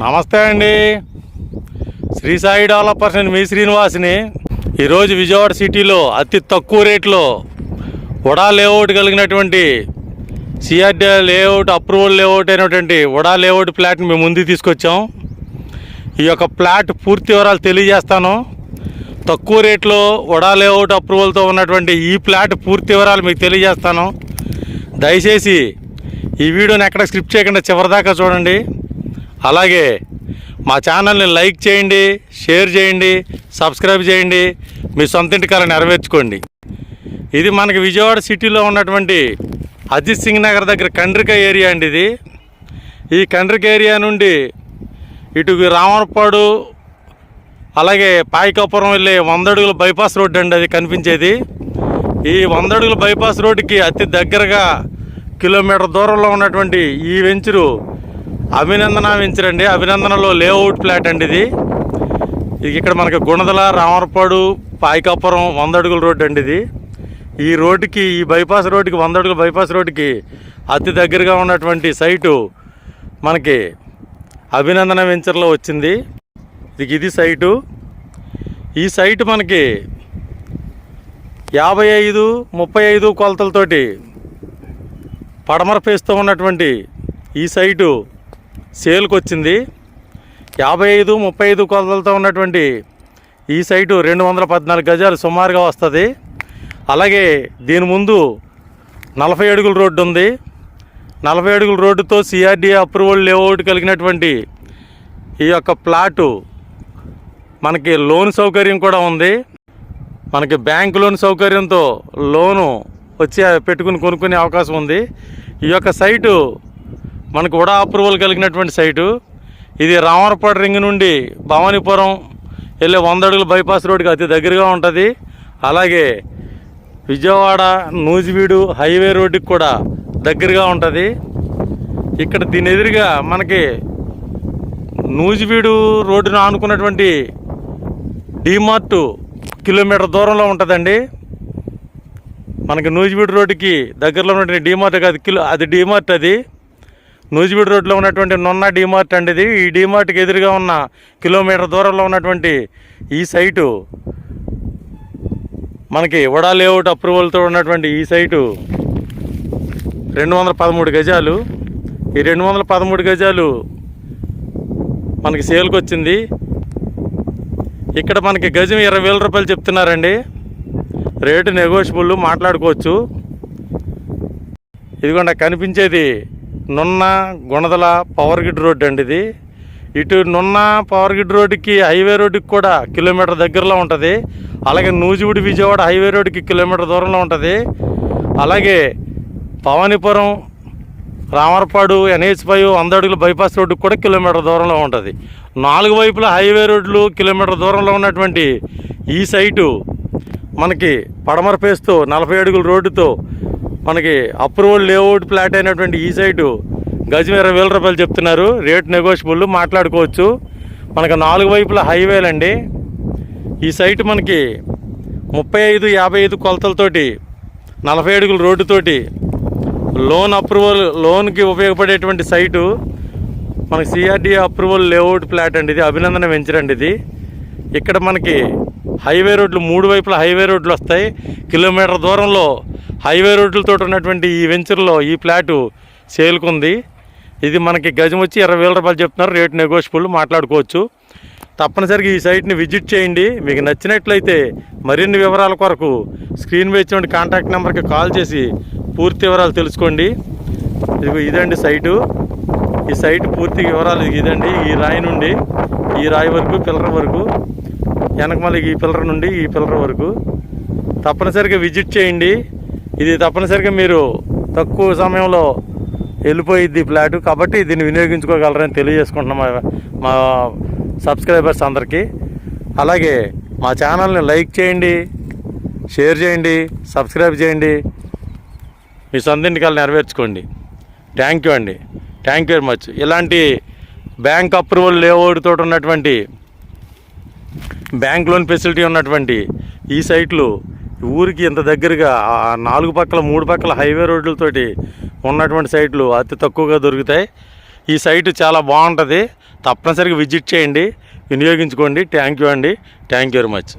నమస్తే అండి. Shri Sai developers and మీ శ్రీనివాస్ని. ఈరోజు విజయవాడ సిటీలో అతి తక్కువ రేట్లో ఉడా లేఅవుట్ కలిగినటువంటి సిఆర్డి లేఅవుట్ అప్రూవల్ లేఅవుట్ అయినటువంటి ఉడా లేఅవుట్ ప్లాట్ని మేము ముందుకు తీసుకొచ్చాం. ఈ యొక్క ప్లాట్ పూర్తి వివరాలు తెలియజేస్తాను. తక్కువ రేట్లో ఉడా లేఅవుట్ అప్రూవల్తో ఉన్నటువంటి ఈ ప్లాట్ పూర్తి వివరాలు మీకు తెలియజేస్తాను. దయచేసి ఈ వీడియోని ఎక్కడ స్క్రిప్ట్ చేయకుండా చివరిదాకా చూడండి. అలాగే మా ఛానల్ని లైక్ చేయండి షేర్ చేయండి సబ్స్క్రైబ్ చేయండి. మీ సొంత ఇంటికాల నెరవేర్చుకోండి. ఇది మనకి విజయవాడ సిటీలో ఉన్నటువంటి అజిత్ సింగ్ నగర్ దగ్గర కండ్రిక ఏరియా అండి ఇది. ఈ కండ్రిక ఏరియా నుండి ఇటు రామరపాడు అలాగే పాయికాపురం వెళ్ళే వందడుగుల బైపాస్ రోడ్ అండి అది కనిపించేది. ఈ వందడుగుల బైపాస్ రోడ్డుకి అతి దగ్గరగా కిలోమీటర్ దూరంలో ఉన్నటువంటి ఈ వెంచరు అభినందన వెంచర్ అండి అభినందనలో లేఅవుట్ ప్లాట్ అండి ఇది. ఇది ఇక్కడ మనకి గుణదల రామరపాడు పాయికాపురం వంద అడుగుల రోడ్డు అండి ఇది. ఈ రోడ్డుకి ఈ బైపాస్ రోడ్డుకి వంద అడుగుల బైపాస్ రోడ్డుకి అతి దగ్గరగా ఉన్నటువంటి సైటు మనకి అభినందన వెంచర్లో వచ్చింది. ఇది ఇది సైటు. ఈ సైటు మనకి యాభై ఐదు ముప్పై ఐదు కొలతలతోటి పడమర పేస్తూ ఉన్నటువంటి ఈ సైటు సేల్కి వచ్చింది యాభై ఐదు ముప్పై ఐదు కొలతలతో ఉన్నటువంటి ఈ సైటు రెండు వందల పద్నాలుగు గజాలు సుమారుగా వస్తుంది. అలాగే దీని ముందు నలభై అడుగుల రోడ్డు ఉంది. నలభై అడుగుల రోడ్డుతో సిఆర్డీఏ అప్రూవల్ లేఅవుట్ కలిగినటువంటి ఈ యొక్క ప్లాటు మనకి లోన్ సౌకర్యం కూడా ఉంది. మనకి బ్యాంక్ లోన్ సౌకర్యంతో లోను వచ్చి పెట్టుకుని కొనుక్కునే అవకాశం ఉంది. ఈ యొక్క సైటు మనకు కూడా అప్రూవల్ కలిగినటువంటి సైటు ఇది రామరపాడు రింగ్ నుండి భవానీపురం వెళ్ళే వంద అడుగుల బైపాస్ రోడ్డుకి అతి దగ్గరగా ఉంటుంది. అలాగే విజయవాడ నూజివీడు హైవే రోడ్డుకి కూడా దగ్గరగా ఉంటుంది. ఇక్కడ దీని ఎదురుగా మనకి నూజివీడు రోడ్డును ఆనుకున్నటువంటి డీమార్ట్ కిలోమీటర్ దూరంలో ఉంటుందండి. మనకి నూజివీడు రోడ్డుకి దగ్గరలో ఉన్నటువంటి డిమార్ట్ కాదు కిలో అది డీమార్ట్ అది. నూజివీడు రోడ్లో ఉన్నటువంటి నున్న డీమార్ట్ అండి ఇది. ఈ డీమార్ట్కి ఎదురుగా ఉన్న కిలోమీటర్ దూరంలో ఉన్నటువంటి ఈ సైటు మనకి వడా లేఅవుట్ అప్రూవల్తో ఉన్నటువంటి ఈ సైటు రెండు వందల పదమూడు గజాలు. ఈ రెండు వందల పదమూడు గజాలు మనకి సేల్కి వచ్చింది. ఇక్కడ మనకి గజం ఇరవై వేల రూపాయలు చెప్తున్నారండి. రేటు నెగోషియబుల్ మాట్లాడుకోవచ్చు. ఇదిగోండి కనిపించేది నున్న గుణదల పవర్ గిడ్ రోడ్డు అండి ఇది. ఇటు నున్న పవర్ గిడ్ రోడ్డుకి హైవే రోడ్డుకి కూడా కిలోమీటర్ దగ్గరలో ఉంటుంది. అలాగే నూజివీడు విజయవాడ హైవే రోడ్డుకి కిలోమీటర్ దూరంలో ఉంటుంది. అలాగే పవనిపురం రామరపాడు ఎన్హెచ్ ఫైవ్ వంద అడుగుల బైపాస్ రోడ్డుకి కూడా కిలోమీటర్ దూరంలో ఉంటుంది. నాలుగు వైపుల హైవే రోడ్లు కిలోమీటర్ దూరంలో ఉన్నటువంటి ఈ సైటు మనకి పడమర పేస్తూ నలభై అడుగుల రోడ్డుతో మనకి అప్రూవల్ లేఅవుట్ ప్లాట్ అయినటువంటి ఈ సైటు గజం ఇరవై వేల రూపాయలు చెప్తున్నారు. రేట్ నెగోషియబుల్ మాట్లాడుకోవచ్చు. మనకు నాలుగు వైపుల హైవేలండి ఈ సైటు మనకి ముప్పై ఐదు యాభై ఐదు కొలతలతోటి నలభై అడుగుల రోడ్డుతోటి లోన్ అప్రూవల్ లోన్కి ఉపయోగపడేటువంటి సైటు మనకి సిఆర్డీఏ అప్రూవల్ లేఅవుట్ ప్లాట్ అండి. ఇది అభినందన వెంచర్ అండి ఇది. ఇక్కడ మనకి హైవే రోడ్లు మూడు వైపుల హైవే రోడ్లు వస్తాయి. కిలోమీటర్ దూరంలో హైవే రోడ్లతో ఉన్నటువంటి ఈ వెంచర్లో ఈ ప్లాటు సేల్కుంది. ఇది మనకి గజం వచ్చి ఇరవై వేల రూపాయలు చెప్తున్నారు. రేట్ నెగోషియబుల్ మాట్లాడుకోవచ్చు. తప్పనిసరిగా ఈ సైట్ని విజిట్ చేయండి. మీకు నచ్చినట్లయితే మరిన్ని వివరాల కొరకు స్క్రీన్ మీద ఇచ్చినటువంటి కాంటాక్ట్ నెంబర్కి కాల్ చేసి పూర్తి వివరాలు తెలుసుకోండి. ఇదిగో ఇదండి సైటు. ఈ సైట్ పూర్తి వివరాలు ఇదండి. ఈ రాయి నుండి ఈ రాయి వరకు పిల్లర వరకు వెనక మళ్ళీ ఈ పిల్లర్ నుండి ఈ పిల్లర్ వరకు. తప్పనిసరిగా విజిట్ చేయండి. ఇది తప్పనిసరిగా మీరు తక్కువ సమయంలో వెళ్ళిపోయిద్ది ఫ్లాటు. కాబట్టి దీన్ని వినియోగించుకోగలరని తెలియజేసుకుంటున్నాం మా- మా సబ్స్క్రైబర్స్ అందరికీ. అలాగే మా ఛానల్ని లైక్ చేయండి షేర్ చేయండి సబ్స్క్రైబ్ చేయండి. మీ సొంతింటికాలు నెరవేర్చుకోండి. థ్యాంక్ యూ అండి. Thank you very much. ఇలాంటి బ్యాంక్ అప్రూవల్ లేఅవుట్ ఉన్నటువంటి బ్యాంక్ లోన్ ఫెసిలిటీ ఉన్నటువంటి ఈ సైట్లు ఊరికి ఇంత దగ్గరగా నాలుగు పక్కల మూడు పక్కల హైవే రోడ్లతోటి ఉన్నటువంటి సైట్లు అతి తక్కువగా దొరుకుతాయి. ఈ సైటు చాలా బాగుంటుంది. తప్పనిసరిగా విజిట్ చేయండి వినియోగించుకోండి. థ్యాంక్ యూ అండి. Thank you very much